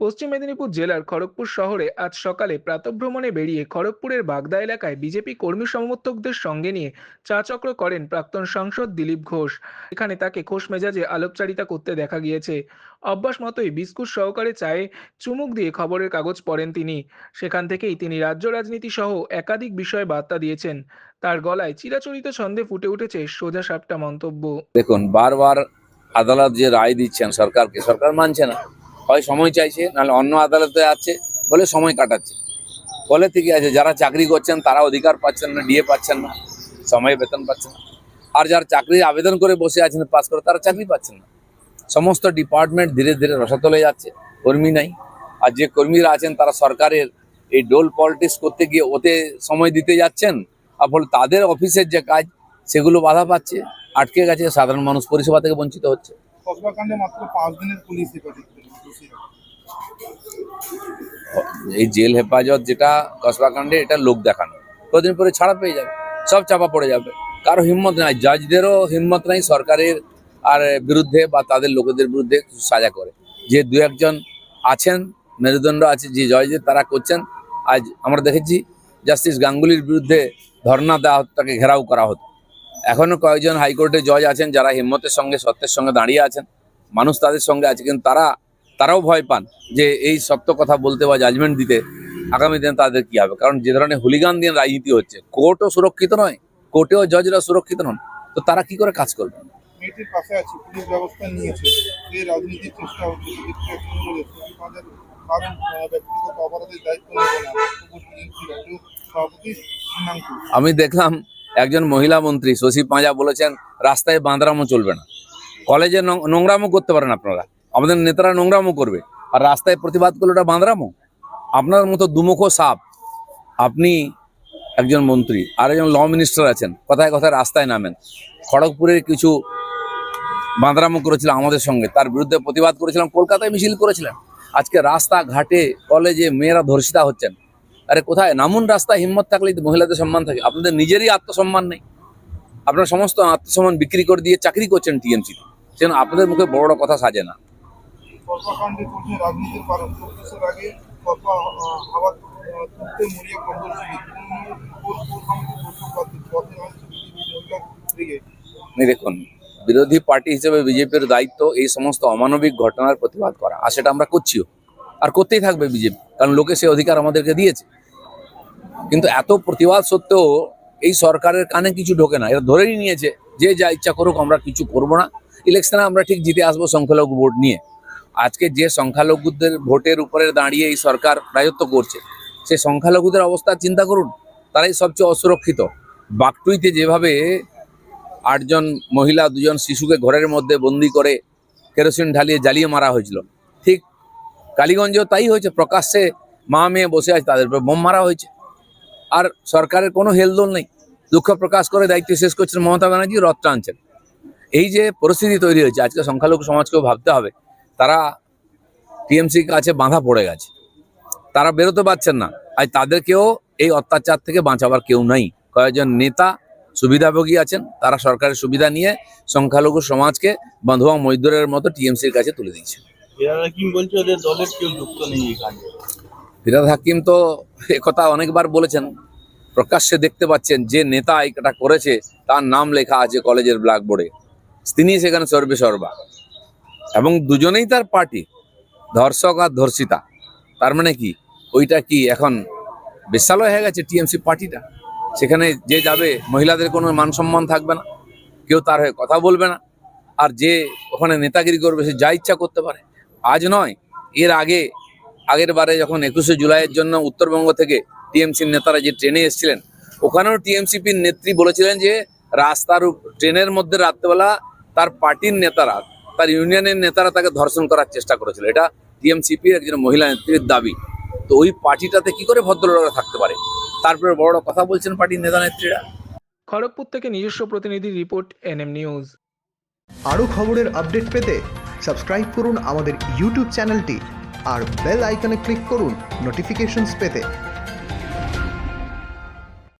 পশ্চিম মেদিনীপুর জেলার খড়গপুর শহরে আজ সকালে প্রাতঃভ্রমণে বেরিয়ে খড়গপুরের বাগদা এলাকায় বিজেপি কর্মী সমর্থকদের সঙ্গে নিয়ে চা চক্র করেন প্রাক্তন সাংসদ দিলীপ ঘোষ। এখানে তাকে খোশ মেজাজে আলোকচারিতা করতে দেখা গিয়েছে। অভ্যাস মতোই বিস্কুট সহকারে চায়ে চুমুক দিয়ে খবরের কাগজ পড়েন তিনি। সেখান থেকেই তিনি রাজ্য রাজনীতি সহ একাধিক বিষয়ে বার্তা দিয়েছেন। তার গলায় চিরাচরিত ছন্দে ফুটে উঠেছে সোজা সাপটা মন্তব্য। দেখুন, বারবার আদালত যে রায় দিচ্ছেন, সরকারকে, সরকার মানছে না। হয় সময় চাইছে, নাহলে অন্য আদালতে আছে, বলে সময় কাটাচ্ছে। বলে ঠিকই আছে, যারা চাকরি করছেন তারা অধিকার পাচ্ছেন না, ডিএ পাচ্ছেন না, সময়ে বেতন পাচ্ছেন না। আর যারা চাকরি আবেদন করে বসে আছেন পাস করে, তারা চাকরি পাচ্ছেন না। সমস্ত ডিপার্টমেন্ট ধীরে ধীরে রসাতলে যাচ্ছে, কর্মী নাই। আর যে কর্মীরা আছেন, তারা সরকারের এই ডোল পলিটিক্স করতে গিয়ে ওতে সময় দিতে যাচ্ছেন, আর ফলে তাদের অফিসের যে কাজ, সেগুলো বাধা পাচ্ছে, আটকে গেছে, সাধারণ মানুষ পরিষেবা থেকে বঞ্চিত হচ্ছে। মাত্র দিনের পুলিশ। এই জেল হেফাজত যেটা কসবাকাণ্ডে এটা লোক দেখানো। কদিন পরে ছাড়া পেয়ে যাবে? সব চাপা পড়ে যাবে। কারও হিম্মত নাই। জাজদেরও হিম্মত নাই সরকারের আর বিরুদ্ধে বা তাদের লোকেদের বিরুদ্ধে সাজা করে। যে দু একজন আছেন, মেরুদণ্ড আছে যে জজদের, তারা করছেন। আজ আমরা দেখেছি জাস্টিস গাঙ্গুলির বিরুদ্ধে ধর্ণা দেওয়া হতো, তাকে ঘেরাও করা হতো। এখনও কয়েকজন হাইকোর্টে জজ আছেন যারা হিম্মতের সঙ্গে, সত্যের সঙ্গে দাঁড়িয়ে আছেন। মানুষ তাদের সঙ্গে আছে, কিন্তু তারা তারাও ভয় পান যে এই সত্য কথা বলতে বা জাজমেন্ট দিতে আগামী দিনে তাদের কি হবে? কারণ যে ধরনের হুলিগান দিয়ে রাজনীতি হচ্ছে কোর্টও সুরক্ষিত নয় কোর্টেও জজরা সুরক্ষিত নন তো তারা কি করে কাজ করবে? মেয়েটির পাশে আছে পুলিশ ব্যবস্থা নিয়েছে। যে রাজনীতির চেষ্টা হচ্ছে সেক্ষেত্রে তৃণমূলের শশী পাঁজার কারণ ব্যক্তিগত অপরাধের দায়িত্ব নেবে না। বক্তব্য টিএমসি রাজ্য সভাপতি আমি দেখলাম একজন মহিলা মন্ত্রী শশী পাঁজা বলেছেন রাস্তায় বাঁদরামো চলবে না। কলেজে নোং- নোংরামো করতে পারেন আপনারা। আমাদের নেতারা নোংরামো করবে। আর রাস্তায় প্রতিবাদ করলে ওটা বাঁদরামো? আপনার মতো দুমুখো সাপ। আপনি একজন মন্ত্রী আর একজন ল মিনিস্টার আছেন, কথায় কথায় রাস্তায় নামেন। খড়গপুরের কিছু বাঁদরামো করেছিল আমাদের সঙ্গে, তার বিরুদ্ধে প্রতিবাদ করেছিলাম, কলকাতায় মিছিল করেছিলেন। আজকে রাস্তা ঘাটে কলেজে মেয়েরা ধর্ষিতা হচ্ছেন। আরে কোথায়? নামুন রাস্তায় হিম্মত থাকলেই তো মহিলাদের সম্মান থাকে। আপনাদের নিজেরই আত্মসম্মান নেই। আপনারা সমস্ত আত্মসম্মান বিক্রি করে দিয়ে চাকরি করছেন টিএমসি সেজন্য আপনাদের মুখে বড় বড় কথা সাজে না। কসবাকাণ্ডে চলছে রাজনীতির আগে দেখুন, বিরোধী পার্টি হিসেবে বিজেপির দায়িত্ব এই সমস্ত অমানবিক ঘটনার প্রতিবাদ করা, আর সেটা আমরা করছিও, আর করতেই থাকবে বিজেপি, কারণ লোকে সে অধিকার আমাদেরকে দিয়েছে। কিন্তু এত প্রতিবাদ সত্ত্বেও এই সরকারের কানে কিছু ঢোকে না, এরা ধরেই নিয়েছে, যে যা ইচ্ছা করুক আমরা কিছু করব না, ইলেকশনে আমরা ঠিক জিতে আসব সংখ্যালঘু ভোট নিয়ে। আজকে যে সংখ্যালঘুদের ভোটের উপরে দাঁড়িয়ে এই সরকার রাজত্ব করছে সেই সংখ্যালঘুদের অবস্থা চিন্তা করুন, তারাই সবচেয়ে অসুরক্ষিত। বাকটুইতে যেভাবে আটজন মহিলা, দুজন শিশুকে ঘরের মধ্যে বন্দি করে কেরোসিন ঢালিয়ে জ্বালিয়ে মারা হয়েছিল, ঠিক কালীগঞ্জেও তাই হয়েছে, প্রকাশ্যে মা মেয়ে বসে আছে, তাদের উপর বোম মারা হয়েছে। আর সরকারের কোনো হেলদোল নেই, দুঃখ প্রকাশ করে দায়িত্ব শেষ করছেন মমতা ব্যানার্জি, রথ টানছেন। এই যে পরিস্থিতি তৈরি হয়েছে, আজকে সংখ্যালঘু সমাজকেও ভাবতে হবে তারা টিএমসি কাছে বাঁধা পড়ে গেছে। তারা বেরোতে পারছেন না। আজ তাদেরকেও এই অত্যাচার থেকে বাঁচাবার কেউ নাই। কয়েকজন নেতা সুবিধাভোগী আছেন। তারা সরকারের সুবিধা নিয়ে সংখ্যালঘু সমাজকে বন্ধুয়া মৈদুরের মতো টিএমসির কাছে তুলে দিচ্ছে ফিরাদ হাকিম তো একথা অনেকবার বলেছেন। প্রকাশ্যে দেখতে পাচ্ছেন যে নেতা এটা করেছে তার নাম লেখা আছে কলেজের ব্ল্যাকবোর্ডে। তিনি সেখানে সর্বে সর্বা। এবং দুজনেই তার পার্টি, ধর্ষক আর ধর্ষিতা। তার মানে কি? ওইটা কি এখন বিশালয় হয়ে গেছে টিএমসি পার্টিটা? সেখানে যে যাবে, মহিলাদের কোনো মান সম্মান থাকবে না। কেউ তার হয়ে কথা বলবে না। আর যে ওখানে নেতাগিরি করবে, সে যা ইচ্ছা করতে পারে। আজ নয়, এর আগে, আগের বারে যখন একুশে জুলাইয়ের জন্য উত্তরবঙ্গ থেকে টিএমসির নেতারা যে ট্রেনে এসেছিলেন, ওখানেও টিএমসিপির নেত্রী বলেছিলেন যে, রাস্তার ট্রেনের মধ্যে রাত্রেবেলা তার পার্টির নেতারা তার ইউনিয়নের নেতারা তাকে ধর্ষণ করার চেষ্টা করেছিল। এটা টিএমসিপির একজন মহিলা নেত্রীর দাবি। তো ওই পার্টিটাতে কি করে ভদ্রলোকরা থাকতে পারে? তারপরে বড় বড় কথা বলছেন পার্টির নেতা নেত্রীরা। খড়গপুর থেকে নিজস্ব প্রতিনিধি রিপোর্ট এনএম নিউজ। আরও খবরের আপডেট পেতে সাবস্ক্রাইব করুন আমাদের ইউটিউব চ্যানেলটি আর বেল আইকনে ক্লিক করুন নোটিফিকেশনস পেতে।